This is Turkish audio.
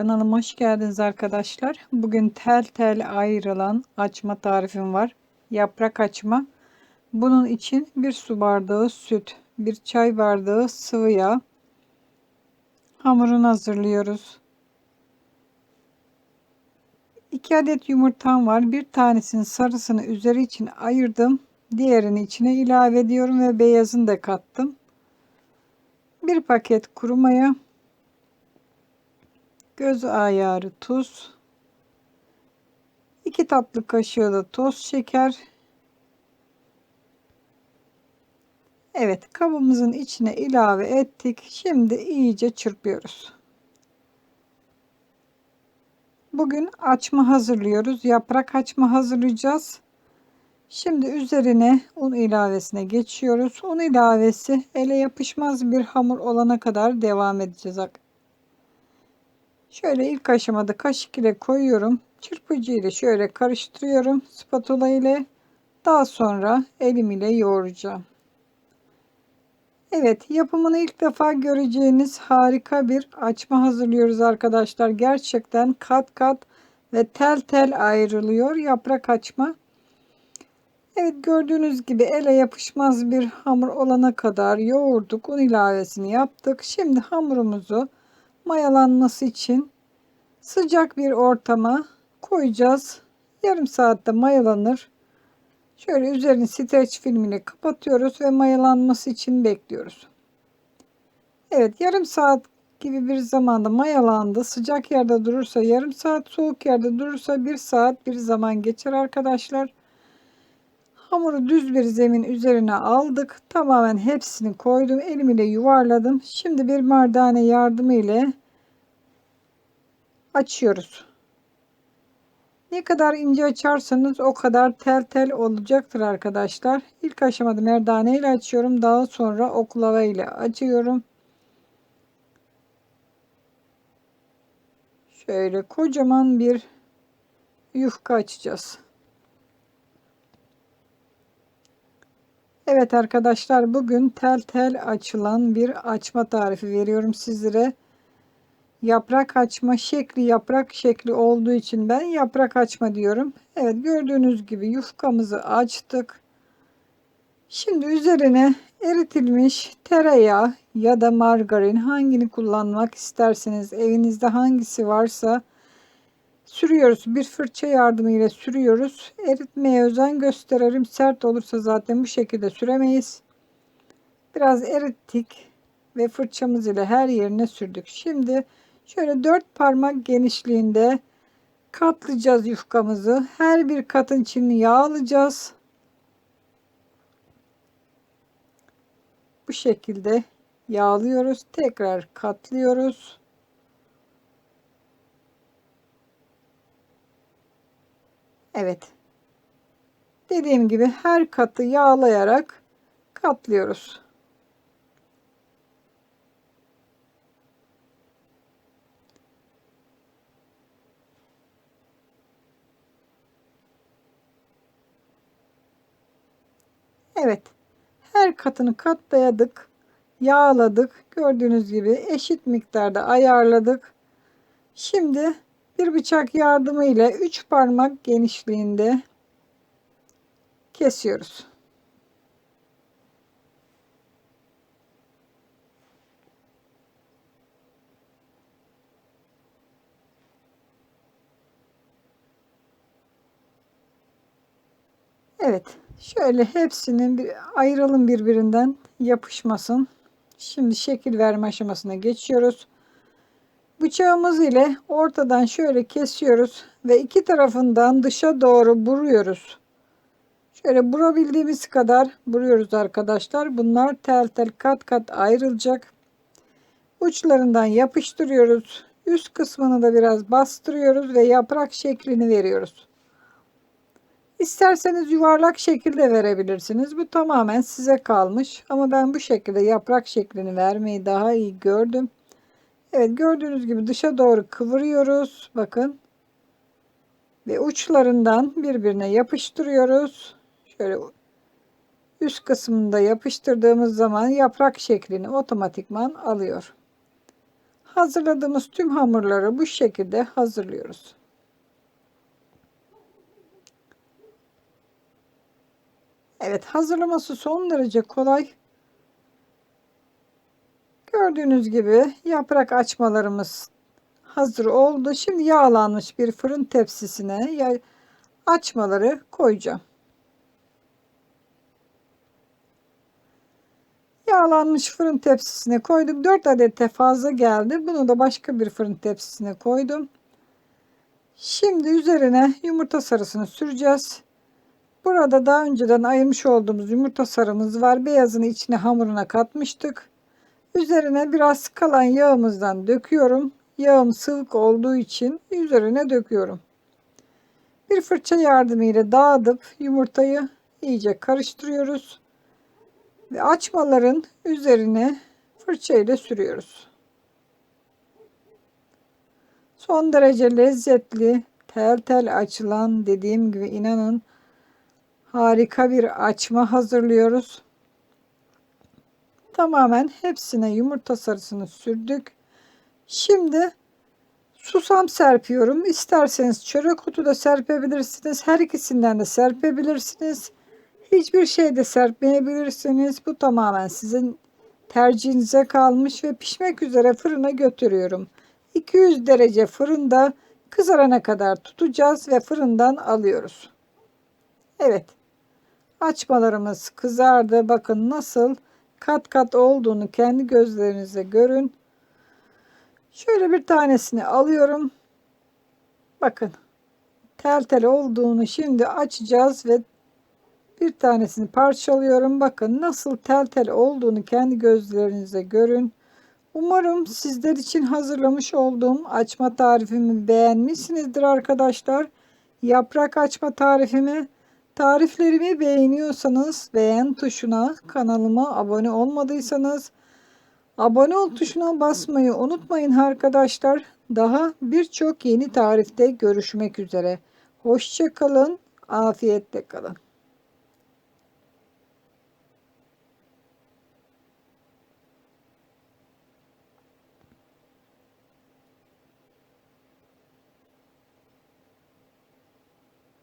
Kanalıma hoş geldiniz arkadaşlar. Bugün tel tel ayrılan açma tarifim var. Yaprak açma. Bunun için bir su bardağı süt, bir çay bardağı sıvı yağ. Hamurunu hazırlıyoruz. 2 adet yumurtam var. Bir tanesinin sarısını üzeri için ayırdım. Diğerini içine ilave ediyorum ve beyazını da kattım. Bir paket kuru maya göz ayarı tuz. 2 tatlı kaşığı da toz şeker. Evet kabımızın içine ilave ettik. Şimdi iyice çırpıyoruz. Bugün açma hazırlıyoruz. Yaprak açma hazırlayacağız. Şimdi üzerine un ilavesine geçiyoruz. Un ilavesi ele yapışmaz bir hamur olana kadar devam edeceğiz Şöyle ilk aşamada kaşık ile koyuyorum. Çırpıcı ile şöyle karıştırıyorum. Spatula ile daha sonra elim ile yoğuracağım. Evet yapımını ilk defa göreceğiniz harika bir açma hazırlıyoruz arkadaşlar. Gerçekten kat kat ve tel tel ayrılıyor yaprak açma. Evet gördüğünüz gibi ele yapışmaz bir hamur olana kadar yoğurduk. Un ilavesini yaptık. Şimdi hamurumuzu mayalanması için sıcak bir ortama koyacağız. Yarım saatte mayalanır. Şöyle üzerini streç filmiyle kapatıyoruz ve mayalanması için bekliyoruz. Evet yarım saat gibi bir zamanda mayalandı. Sıcak yerde durursa yarım saat, soğuk yerde durursa bir saat bir zaman geçer arkadaşlar. Hamuru düz bir zemin üzerine aldık. Tamamen hepsini koydum. Elim ile yuvarladım. Şimdi bir merdane yardımı ile açıyoruz. Ne kadar ince açarsanız o kadar tel tel olacaktır arkadaşlar. İlk aşamada merdane ile açıyorum. Daha sonra oklava ile açıyorum. Şöyle kocaman bir yufka açacağız. Evet arkadaşlar bugün tel tel açılan bir açma tarifi veriyorum sizlere yaprak açma şekli yaprak şekli olduğu için ben yaprak açma diyorum. Evet gördüğünüz gibi yufkamızı açtık. Şimdi üzerine eritilmiş tereyağı ya da margarin hangini kullanmak isterseniz evinizde hangisi varsa sürüyoruz. Bir fırça yardımıyla sürüyoruz. Eritmeye özen gösterelim. Sert olursa zaten bu şekilde süremeyiz. Biraz erittik ve fırçamız ile her yerine sürdük. Şimdi Şöyle dört parmak genişliğinde katlayacağız yufkamızı. Her bir katın içini yağlayacağız. Bu şekilde yağlıyoruz. Tekrar katlıyoruz. Evet. Dediğim gibi her katı yağlayarak katlıyoruz. Evet. Her katını katlayadık. Yağladık. Gördüğünüz gibi eşit miktarda ayarladık. Şimdi bir bıçak yardımıyla 3 parmak genişliğinde kesiyoruz. Evet. Şöyle hepsinin bir ayıralım birbirinden yapışmasın. Şimdi şekil verme aşamasına geçiyoruz. Bıçağımız ile ortadan şöyle kesiyoruz ve iki tarafından dışa doğru buruyoruz. Şöyle burabildiğimiz kadar buruyoruz arkadaşlar. Bunlar tel tel kat kat ayrılacak. Uçlarından yapıştırıyoruz. Üst kısmını da biraz bastırıyoruz ve yaprak şeklini veriyoruz. İsterseniz yuvarlak şekilde verebilirsiniz. Bu tamamen size kalmış. Ama ben bu şekilde yaprak şeklini vermeyi daha iyi gördüm. Evet gördüğünüz gibi dışa doğru kıvırıyoruz. Bakın. Ve uçlarından birbirine yapıştırıyoruz. Şöyle üst kısmında yapıştırdığımız zaman yaprak şeklini otomatikman alıyor. Hazırladığımız tüm hamurları bu şekilde hazırlıyoruz. Evet hazırlaması son derece kolay. Gördüğünüz gibi yaprak açmalarımız hazır oldu. Şimdi yağlanmış bir fırın tepsisine açmaları koyacağım. Yağlanmış fırın tepsisine koydum. 4 adete fazla geldi. Bunu da başka bir fırın tepsisine koydum. Şimdi üzerine yumurta sarısını süreceğiz. Burada daha önceden ayırmış olduğumuz yumurta sarımız var. Beyazını içine hamuruna katmıştık. Üzerine biraz kalan yağımızdan döküyorum. Yağım sıvık olduğu için üzerine döküyorum. Bir fırça yardımıyla dağıtıp yumurtayı iyice karıştırıyoruz. Ve açmaların üzerine fırça ile sürüyoruz. Son derece lezzetli, tel tel açılan dediğim gibi inanın harika bir açma hazırlıyoruz. Tamamen hepsine yumurta sarısını sürdük. Şimdi susam serpiyorum. İsterseniz çörek otu da serpebilirsiniz. Her ikisinden de serpebilirsiniz. Hiçbir şey de serpmeyebilirsiniz. Bu tamamen sizin tercihinize kalmış ve pişmek üzere fırına götürüyorum. 200 derece fırında kızarana kadar tutacağız ve fırından alıyoruz. Evet. Açmalarımız kızardı. Bakın nasıl kat kat olduğunu kendi gözlerinizle görün. Şöyle bir tanesini alıyorum. Bakın. Tel tel olduğunu şimdi açacağız ve bir tanesini parçalıyorum. Bakın nasıl tel tel olduğunu kendi gözlerinizle görün. Umarım sizler için hazırlamış olduğum açma tarifimi beğenmişsinizdir arkadaşlar. Yaprak açma tarifimi Tariflerimi beğeniyorsanız beğen tuşuna, kanalıma abone olmadıysanız abone ol tuşuna basmayı unutmayın arkadaşlar. Daha birçok yeni tarifte görüşmek üzere. Hoşçakalın, afiyetle kalın.